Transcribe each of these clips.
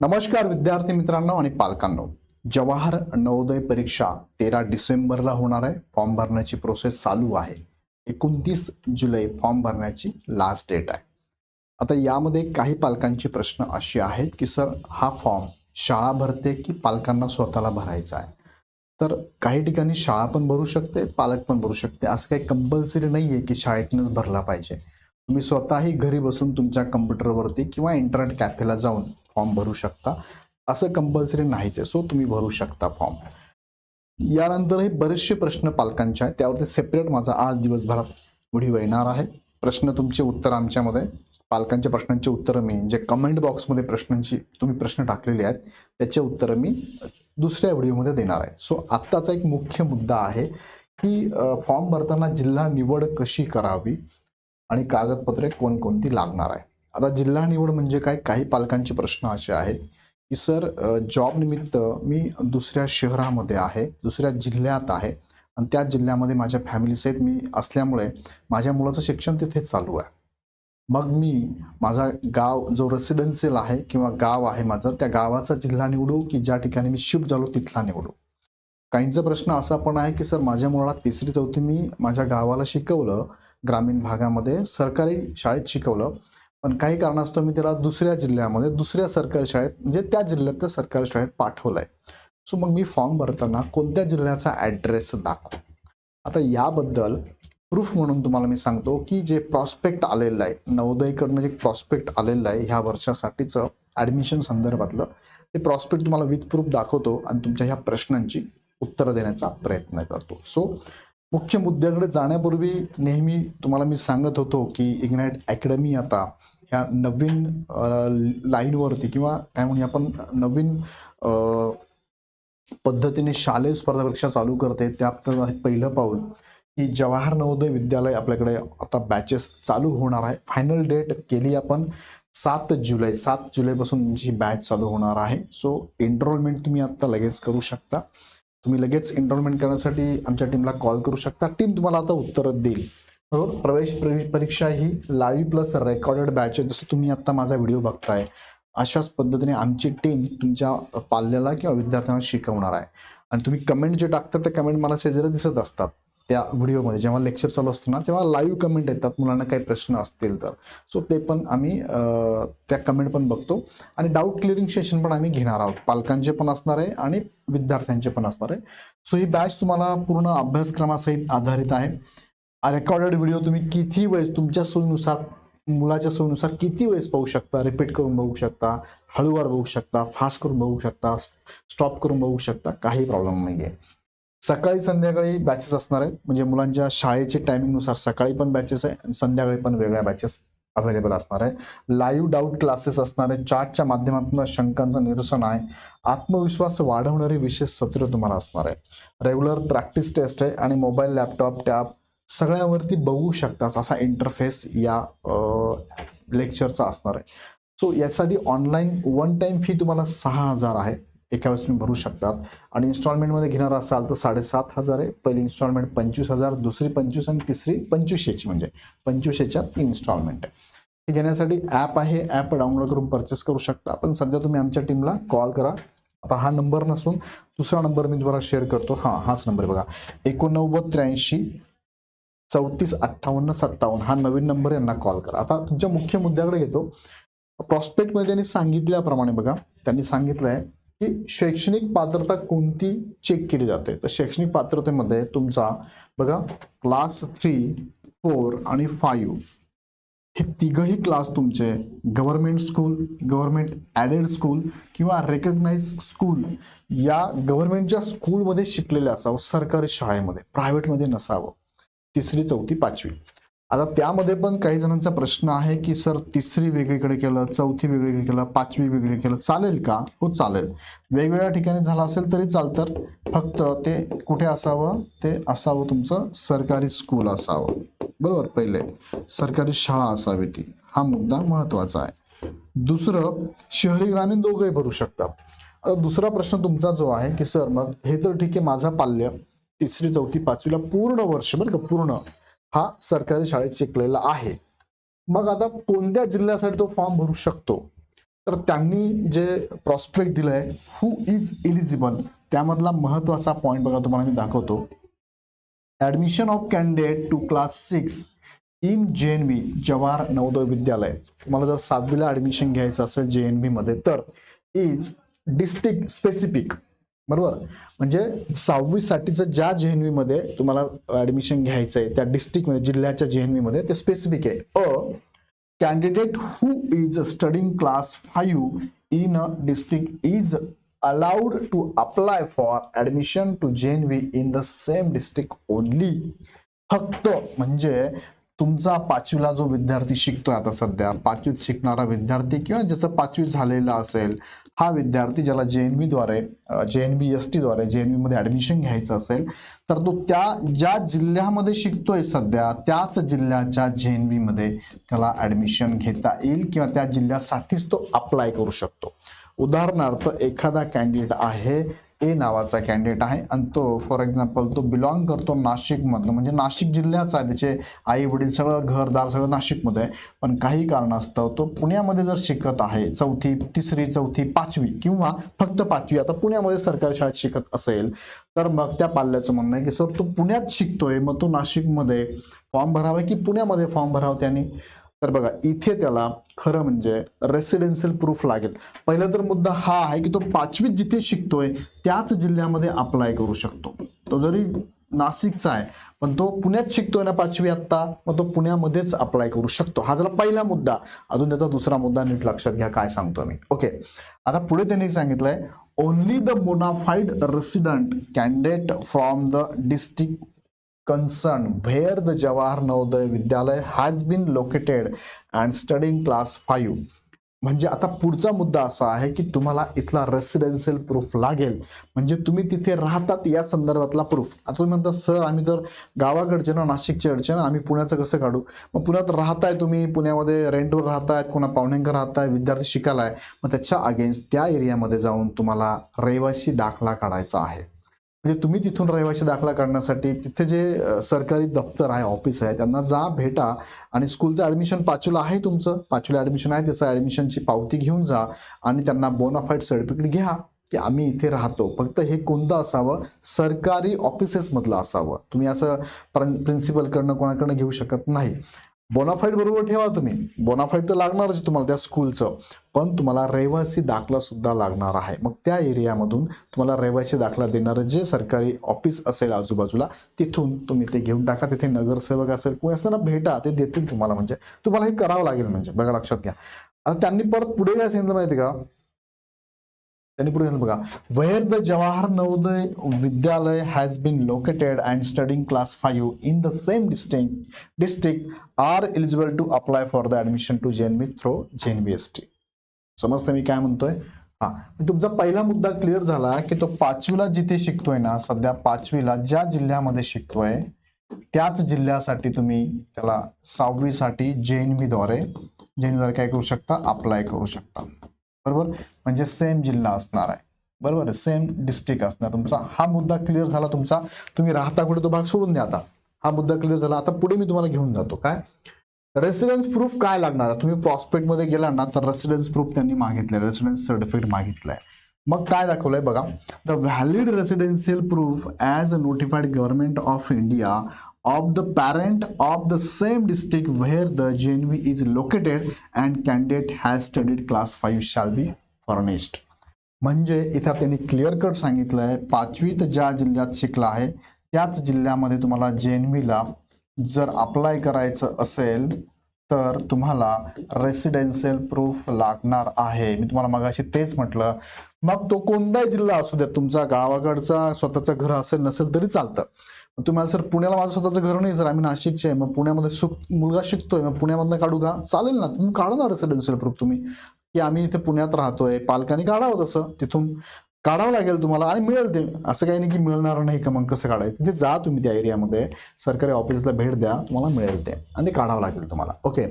नमस्कार विद्यार्थी मित्रांनो आणि पालकांनो. जवाहर नवोदय परीक्षा तेरा डिसेंबरला होणार आहे. फॉर्म भरण्याची प्रोसेस चालू आहे. एकोणतीस जुलै फॉर्म भरण्याची लास्ट डेट आहे. आता यामध्ये काही पालकांचे प्रश्न असे आहेत की सर हा फॉर्म शाळा भरते की पालकांना स्वतःला भरायचा आहे? तर काही ठिकाणी शाळा पण भरू शकते पालक पण भरू शकते. असं काही कंपल्सरी नाही आहे की शाळेतूनच भरला पाहिजे. तुम्ही स्वतःही घरी बसून तुमच्या कम्प्युटरवरती किंवा इंटरनेट कॅफेला जाऊन फॉर्म भरू शकता. असं कंपल्सरी नाहीच आहे. सो तुम्ही भरू शकता फॉर्म. यानंतरही बरेचसे प्रश्न पालकांचे आहेत. त्यावरती सेपरेट माझा आज दिवसभरात व्हिडिओ येणार आहे. प्रश्न तुमचे उत्तर आमच्यामध्ये. पालकांच्या प्रश्नांची उत्तरं मी जे कमेंट बॉक्समध्ये प्रश्नांची तुम्ही प्रश्न टाकलेले आहेत त्याचे उत्तरं मी दुसऱ्या व्हिडिओमध्ये देणार आहे. सो आत्ताचा एक मुख्य मुद्दा आहे की फॉर्म भरताना जिल्हा निवड कशी करावी आणि कागदपत्रे कोणकोणती लागणार आहे? आता जिल्हा निवड म्हणजे काय? काही पालकांचे प्रश्न असे आहेत की सर जॉब निमित्त मी दुसऱ्या शहरामध्ये आहे दुसऱ्या जिल्ह्यात आहे आणि त्या जिल्ह्यामध्ये माझ्या फॅमिलीसहित मी असल्यामुळे माझ्या मुलाचं शिक्षण तिथेच चालू आहे. मग मी माझा गाव जो रेसिडेन्सियल आहे किंवा गाव आहे माझं त्या गावाचा जिल्हा निवडू की ज्या ठिकाणी मी शिफ्ट झालो तिथला निवडू? काहींचा प्रश्न असा पण आहे की सर माझ्या मुलाला तिसरी चौथी मी माझ्या गावाला शिकवलं ग्रामीण भागामध्ये सरकारी शाळेत शिकवलं पण काही कारणास्तव मी त्याला दुसऱ्या जिल्ह्यामध्ये दुसऱ्या सरकारी शाळेत म्हणजे त्या जिल्ह्यातल्या सरकारी शाळेत पाठवलं आहे सो मग मी फॉर्म भरताना कोणत्या जिल्ह्याचा ॲड्रेस दाखवू? आता याबद्दल प्रूफ म्हणून तुम्हाला मी सांगतो की जे प्रॉस्पेक्ट आलेलं आहे नवोदयकडनं जे प्रॉस्पेक्ट आलेलं आहे ह्या वर्षासाठीचं ॲडमिशन संदर्भातलं ते प्रॉस्पेक्ट तुम्हाला विथ प्रूफ दाखवतो आणि तुमच्या ह्या प्रश्नांची उत्तरं देण्याचा प्रयत्न करतो. सो मुख्य मुद्द्याकडे जाण्यापूर्वी नेहमी तुम्हाला मी सांगत होतो की इग्नाइट अकॅडमी आता ह्या नवीन लाईनवरती किंवा काय म्हणूया आपण नवीन पद्धतीने शालेय स्पर्धा परीक्षा चालू करते. त्यात पहिलं पाऊल की जवाहर नवोदय विद्यालय आपल्याकडे आता बॅचेस चालू होणार आहे. फायनल डेट केली आपण सात जुलै. सात जुलैपासून जी बॅच चालू होणार आहे. सो एनरोलमेंट तुम्ही आत्ता लगेच करू शकता. तुम्ही लगेच एनरोलमेंट करण्यासाठी आमच्या टीमला कॉल करू शकता. टीम तुम्हाला आता उत्तरं देईल. बरोबर प्रवेश परीक्षा ही लाईव्ह प्लस रेकॉर्डेड बॅच आहे. जसं तुम्ही आता माझा व्हिडिओ बघताय अशाच पद्धतीने आमची टीम तुमच्या पाल्याला किंवा विद्यार्थ्यांना शिकवणार आहे. आणि तुम्ही कमेंट जे टाकतात ते कमेंट मला शेजारी दिसत असतात त्या व्हिडिओमध्ये जेव्हा लेक्चर चालू असतो ना तेव्हा लाईव्ह कमेंट येतात. मुलांना काही प्रश्न असतील तर. सो ते पण आम्ही त्या कमेंट पण बघतो. आणि डाऊट क्लिअरिंग सेशन पण आम्ही घेणार आहोत. पालकांचे पण असणार आहे आणि विद्यार्थ्यांचे पण असणार आहे. सो ही बॅच तुम्हाला पूर्ण अभ्यासक्रमासहित आधारित आहे. रेकॉर्डेड व्हिडिओ तुम्ही किती वेळेस तुमच्या सोयीनुसार मुलाच्या सोयीनुसार किती वेळेस पाहू शकता? रिपीट करून बघू शकता हळूवार बघू शकता फास्ट करून बघू शकता स्टॉप करून बघू शकता काही प्रॉब्लेम नाही आहे सकाळी संध्याकाळी बॅचेस असणार आहेत. म्हणजे मुलांच्या शाळेचे टायमिंगनुसार सकाळी पण बॅचेस आहे संध्याकाळी पण वेगळ्या बॅचेस अवेलेबल असणार आहे. लाईव्ह डाऊट क्लासेस असणार आहे चार्टच्या माध्यमातून शंकांचं निरसन आहे. आत्मविश्वास वाढवणारे विशेष सत्र तुम्हाला असणार आहे. रेग्युलर प्रॅक्टिस टेस्ट आहे आणि मोबाईल लॅपटॉप टॅब सगळ्यावरती बघू शकता असा इंटरफेस या लेक्चरचा असणार आहे. सो यासाठी ऑनलाईन वन टाईम फी तुम्हाला सहा हजार आहे. एका वेळेस तुम्ही भरू शकतात. आणि इन्स्टॉलमेंटमध्ये घेणार असाल तर साडेसात हजार आहे. पहिली इन्स्टॉलमेंट पंचवीस हजार दुसरी पंचवीस आणि तिसरी पंचवीसशेची म्हणजे पंचवीसशेच्या तीन इन्स्टॉलमेंट आहे. हे घेण्यासाठी ॲप आहे. ॲप डाउनलोड करून परचेस करू शकता. पण सध्या तुम्ही आमच्या टीमला कॉल करा. आता हा नंबर नसून दुसरा नंबर मी तुम्हाला शेअर करतो. हां हाच नंबर आहे बघा. एकोणनव्वद त्र्याऐंशी चौतीस अठ्ठावन्न सत्तावन्न हा नवीन नंबर यांना कॉल करा. आता तुमच्या मुख्य मुद्द्याकडे घेतो प्रॉस्पेक्टमध्ये त्यांनी सांगितल्याप्रमाणे बघा त्यांनी सांगितलं आहे की शैक्षणिक पात्रता कोणती चेक केली जाते? तर शैक्षणिक पात्रतेमध्ये तुमचा बघा क्लास थ्री फोर आणि फाईव्ह हे तिघही क्लास तुमचे government school government aided school किंवा रेकग्नाइज स्कूल या गव्हर्नमेंटच्या स्कूलमध्ये शिकलेले असावं सरकारी शाळेमध्ये प्रायव्हेटमध्ये नसावं. तिसरी चौथी पाचवी. आता त्यामध्ये पण काही जणांचा प्रश्न आहे की सर तिसरी वेगळीकडे केलं चौथी वेगळीकडे केलं पाचवी वेगळी केलं चालेल का? हो चालेल. वेगवेगळ्या ठिकाणी झालं असेल तरी चालतं. फक्त ते कुठे असावं? ते असावं तुमचं सरकारी स्कूल असावं. बरोबर? पहिले. सरकारी शाळा असावी ती. हा मुद्दा महत्त्वाचा आहे. दुसरं शहरी ग्रामीण दोघंही भरू शकतात. दुसरा प्रश्न तुमचा जो आहे की सर मग हे तर ठीक आहे माझा पाल्य तिसरी चौथी पाचवीला पूर्ण वर्ष बरं का पूर्ण हा सरकारी शाळेत शिकलेला आहे. मग आता कोणत्या जिल्ह्यासाठी तो फॉर्म भरू शकतो? तर त्यांनी जे प्रॉस्पेक्ट दिलंय हु इज एलिजिबल त्यामधला महत्त्वाचा पॉईंट बघा तुम्हाला मी दाखवतो. Admission of candidate to class six in J N V Jawahar Navodaya Vidyalaya. तुम्हाला जर सातवीला ऍडमिशन घ्यायचं असेल जे एन बी मध्ये तर इज डिस्ट्रिक्ट स्पेसिफिक बरोबर? म्हणजे सहावी साठीच ज्या जे एनमध्ये तुम्हाला ऍडमिशन घ्यायचं आहे त्या डिस्ट्रिक्टमध्ये जिल्ह्याच्या जे एनमध्ये ते स्पेसिफिक आहे. A candidate who is studying class five in a district is allowed to apply for admission to J N in the same district only फक्त म्हणजे तुमचा पाचवीला जो विद्यार्थी शिकतोय आता सध्या पाचवीत शिकणारा विद्यार्थी किंवा ज्याचं पाचवी झालेला असेल हा विद्यार्थी ज्याला जे एनद्वारे जे एन बी एस टीद्वारे जे एनमध्ये ऍडमिशन घ्यायचं असेल तर तो त्या ज्या जिल्ह्यामध्ये शिकतोय सध्या त्याच जिल्ह्याच्या जे एन बी मध्ये त्याला ऍडमिशन घेता येईल किंवा त्या जिल्ह्यासाठीच तो अप्लाय करू शकतो. उदाहरणार्थ एखादा कॅन्डिडेट आहे ए नावाचा कॅन्डिडेट आहे. आणि तो फॉर एक्झाम्पल तो बिलॉंग करतो नाशिकमधनं. म्हणजे नाशिक जिल्ह्याचा आहे. त्याचे आई वडील सगळं घरदार सगळं नाशिकमध्ये आहे. पण काही कारणास्तव तो पुण्यामध्ये जर शिकत आहे चौथी तिसरी चौथी पाचवी किंवा फक्त पाचवी आता पुण्यामध्ये सरकारी शाळेत शिकत असेल तर मग त्या पाल्याचं म्हणणं आहे की सर तो पुण्यात शिकतोय. मग तो नाशिकमध्ये फॉर्म भरावा की पुण्यामध्ये फॉर्म भरावा त्यांनी? तर बघा इथे त्याला खरं म्हणजे रेसिडेन्शियल प्रूफ लागेल. पहिला तर मुद्दा हा आहे की तो पाचवीत जिथे शिकतोय त्याच जिल्ह्यामध्ये अप्लाय करू शकतो. तो जरी नाशिकचा आहे पण तो पुण्यात शिकतोय ना पाचवी आत्ता मग तो पुण्यामध्येच अप्लाय करू शकतो. हा झाला पहिला मुद्दा. अजून त्याचा दुसरा मुद्दा नीट लक्षात घ्या काय सांगतो मी. ओके आता पुढे त्यांनी सांगितलंय only the bona fide resident candidate from the district concern where the Jawahar Navodaya विद्यालय has been located and studying class 5 म्हणजे आता पुढचा मुद्दा असा आहे की तुम्हाला इथला रेसिडेन्शियल प्रूफ लागेल. म्हणजे तुम्ही तिथे राहतात या संदर्भातला प्रूफ आता तुम्ही म्हणता सर आम्ही तर गावाकडचे ना नाशिकचे अडचे ना आम्ही पुण्याचं कसं काढू? मग पुण्यात राहताय तुम्ही पुण्यामध्ये रेंटवर राहताय कोणा पाहुण्यांकर राहताय विद्यार्थी शिकायला आहे. मग त्याच्या अगेन्स्ट त्या एरियामध्ये जाऊन तुम्हाला रहिवासी दाखला काढायचा आहे. म्हणजे तुम्ही तिथून रहिवासी दाखला काढण्यासाठी तिथे जे सरकारी दप्तर आहे ऑफिस आहे त्यांना जा भेटा आणि स्कूलचं ऍडमिशन पाचवीला आहे तुमचं. पाचवीला ऍडमिशन आहे त्याचं ऍडमिशनची पावती घेऊन जा आणि त्यांना बोनाफाईड सर्टिफिकेट घ्या की आम्ही इथे राहतो. फक्त हे कोणतं असावं? सरकारी ऑफिसेसमधलं असावं. तुम्ही असं प्रिन्सिपलकडनं कोणाकडनं घेऊ शकत नाही. बोनाफाईड बरोबर ठेवा तुम्ही. बोनाफाईड तर लागणारच तुम्हाला त्या स्कूलचं पण तुम्हाला रहिवासी दाखला सुद्धा लागणार आहे. मग त्या एरियामधून तुम्हाला रहिवासी दाखला देणारं जे सरकारी ऑफिस असेल आजूबाजूला तिथून तुम्ही ते घेऊन टाका. तिथे नगरसेवक असेल कोणी असताना भेटा. ते देतील तुम्हाला. म्हणजे तुम्हाला हे करावं लागेल. म्हणजे बघा लक्षात घ्या. आता त्यांनी परत पुढे काय सांगितलं माहिती का? त्यांनी पुढे झालं बघा wear the Jawahar Navodaya Vidyalaya has been located and studying class five in the same district district are eligible to apply for the admission to J N B through JN B S T समजतं मी काय म्हणतोय? हा तुमचा पहिला मुद्दा clear झाला की तो पाचवीला जिथे शिकतोय ना सध्या पाचवीला ज्या जिल्ह्यामध्ये शिकतोय त्याच जिल्ह्यासाठी तुम्ही त्याला सहावीसाठी जे एनद्वारे जे द्वारे काय करू शकता? अप्लाय करू शकता. बरोबर? म्हणजे सेम जिल्हा असणार आहे. बरोबर? सेम डिस्ट्रिक्ट असणार. तुमचा हा मुद्दा क्लिअर झाला तुमचा. तुम्ही राहता कुठे? तो भाग सोडून द्या आता. हा मुद्दा क्लिअर झाला. आता पुढे मी तुम्हाला घेऊन जातो. काय? रेसिडेन्स प्रूफ काय लागणार? तुम्ही प्रॉस्पेक्टमध्ये गेला ना तर रेसिडेन्स प्रूफ त्यांनी मागितलंय. Residence certificate मागितलंय. मग काय दाखवलंय बघा. The valid residential proof as a notified government of India of the parent of the same district where the JNV is located and candidate has studied class 5 shall be furnished. म्हणजे इथं त्यांनी clear cut सांगितलं आहे पाचवीत ज्या जिल्ह्यात शिकला आहे त्याच जिल्ह्यामध्ये तुम्हाला जेएनवीला जर अप्लाय करायचं असेल तर तुम्हाला रेसिडेन्शियल प्रूफ लागणार आहे. मी तुम्हाला मगाशी तेच म्हटलं. मग तो कोणताही जिल्हा असू द्या तुमचा गावाकडचा स्वतःचं घर असेल नसेल तरी चालतं. तुम्हाला सर पुण्याला माझं स्वतःचं घर नाही सर. आम्ही नाशिकचे आहे. मग पुण्यामध्ये सुख मुलगा शिकतोय. मग पुण्यामधनं काढू का? चालेल ना. तुम्ही काढा ना रेसिडेन्शियल प्रूफ तुम्ही. की आम्ही इथे पुण्यात राहतोय. पालकांनी काढावं तसं. तिथून काढावं लागेल तुम्हाला आणि मिळेल ते. असं काही नाही की मिळणार नाही क्रमांक कसं काढायचं? तिथे जा तुम्ही त्या एरियामध्ये. सरकारी ऑफिसला भेट द्या तुम्हाला मिळेल ते. आणि ते काढावं लागेल तुम्हाला. ओके.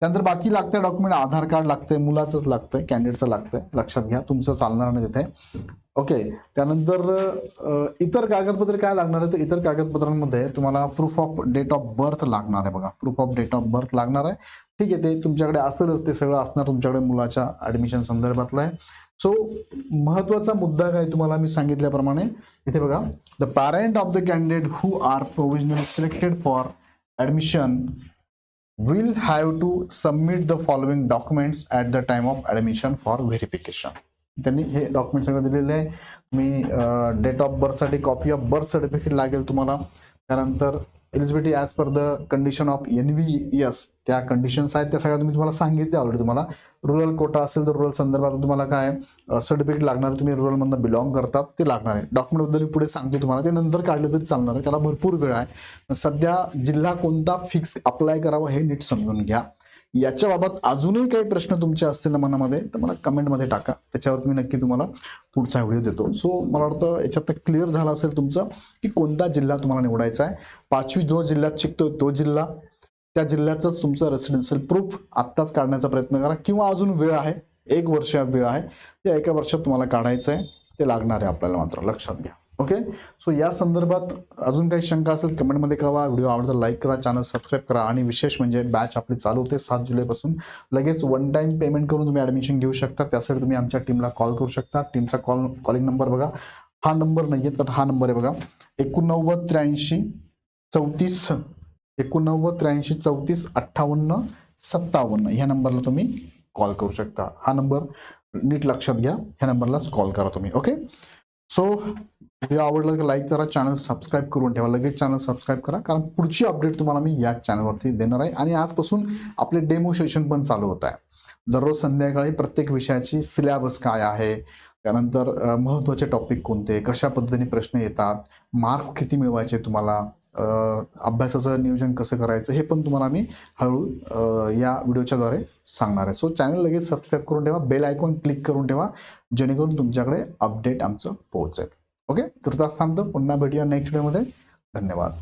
त्यानंतर बाकी लागतं डॉक्युमेंट आधार कार्ड लागतंय मुलाचंच लागतंय कॅन्डिडेटचं लागतंय. लक्षात घ्या तुमचं चालणार नाही तिथे. ओके. त्यानंतर इतर कागदपत्र काय लागणार आहे तर इतर कागदपत्रांमध्ये तुम्हाला proof of date of birth लागणार आहे बघा. Proof of date of birth लागणार आहे. ठीक आहे ते तुमच्याकडे असेलच ते सगळं असणार तुमच्याकडे मुलाच्या ऍडमिशन संदर्भातलं आहे. सो महत्त्वाचा मुद्दा काय तुम्हाला मी सांगितल्याप्रमाणे इथे बघा the parent of the candidate who are provisional selected for admission will have to submit the following documents at the time of admission for verification त्यांनी हे डॉक्युमेंट सगळं दिलेले आहे. मी डेट ऑफ बर्थसाठी कॉपी ऑफ बर्थ सर्टिफिकेट लागेल तुम्हाला. त्यानंतर eligibility as per the condition of N V S त्या कंडिशन्स आहेत त्या सगळ्या तुम्ही तुम्हाला सांगितले ऑलरेडी तुम्हाला. रुरल कोटा असेल तर रुरल संदर्भात तुम्हाला काय सर्टिफिकेट लागणार तुम्ही रुरलमधनं बिलॉंग करतात ते लागणार आहे. डॉक्युमेंटबद्दल मी पुढे सांगतो तुम्हाला ते नंतर काढलं तरी चालणार आहे त्याला भरपूर वेळ आहे. सध्या जिल्हा कोणता फिक्स अप्लाय करावा हे नीट समजून घ्या. याच्या बाबत अजूनही काही प्रश्न तुमचे असतील ना मनामध्ये तर मला कमेंटमध्ये टाका. त्याच्यावर मी नक्की तुम्हाला पुढचा व्हिडिओ देतो. सो मला वाटतं याच्यात क्लिअर झालं असेल तुमचं की कोणता जिल्हा तुम्हाला निवडायचा आहे. पाचवी जो जिल्ह्यात शिकतो तो जिल्हा. त्या जिल्ह्याचंच तुमचं रेसिडेन्शियल प्रूफ आत्ताच काढण्याचा प्रयत्न करा. किंवा अजून वेळ आहे एक वर्ष वेळ आहे त्या एका वर्षात तुम्हाला काढायचं आहे ते लागणार आहे आपल्याला मात्र लक्षात घ्या. ओके? सो या संदर्भात अजून काही शंका असेल कमेंटमध्ये कळवा. व्हिडिओ आवडता लाईक करा चॅनल सबस्क्राईब करा. आणि विशेष म्हणजे बॅच आपली चालू होते सात जुलैपासून. लगेच वन टाईम पेमेंट करून तुम्ही ॲडमिशन घेऊ शकता. त्यासाठी तुम्ही आमच्या टीमला कॉल करू शकता. टीमचा कॉल कॉलिंग नंबर बघा. हा नंबर नाही आहे तर हा नंबर आहे बघा. एकोणनव्वद त्र्याऐंशी चौतीस एकोणनव्वद त्र्याऐंशी चौतीस अठ्ठावन्न सत्तावन्न. ह्या नंबरला तुम्ही कॉल करू शकता. हा नंबर नीट लक्षात घ्या. ह्या नंबरलाच कॉल करा तुम्ही. ओके? सो व्हिडिओ आवडला तर लाईक करा चॅनल सबस्क्राईब करून ठेवा. लगेच चॅनल सबस्क्राईब करा कारण पुढची अपडेट तुम्हाला मी या चॅनलवरती देणार आहे. आणि आजपासून आपले डेमो सेशन पण चालू होत आहे. दररोज संध्याकाळी प्रत्येक विषयाची सिलेबस काय आहे? त्यानंतर महत्त्वाचे टॉपिक कोणते? कशा पद्धतीने प्रश्न येतात? मार्क्स किती मिळवायचे तुम्हाला? अभ्यासाचं नियोजन कसं करायचं हे पण तुम्हाला मी हळू या व्हिडिओच्याद्वारे सांगणार आहे. सो चॅनल लगेच सबस्क्राईब करून ठेवा बेल आयकॉन क्लिक करून ठेवा जेणेकरून तुमच्याकडे अपडेट आमचं पोहोचेल. ओके तुर्तास थांबतो पुन्हा भेटूया नेक्स्ट व्हिडिओमध्ये धन्यवाद.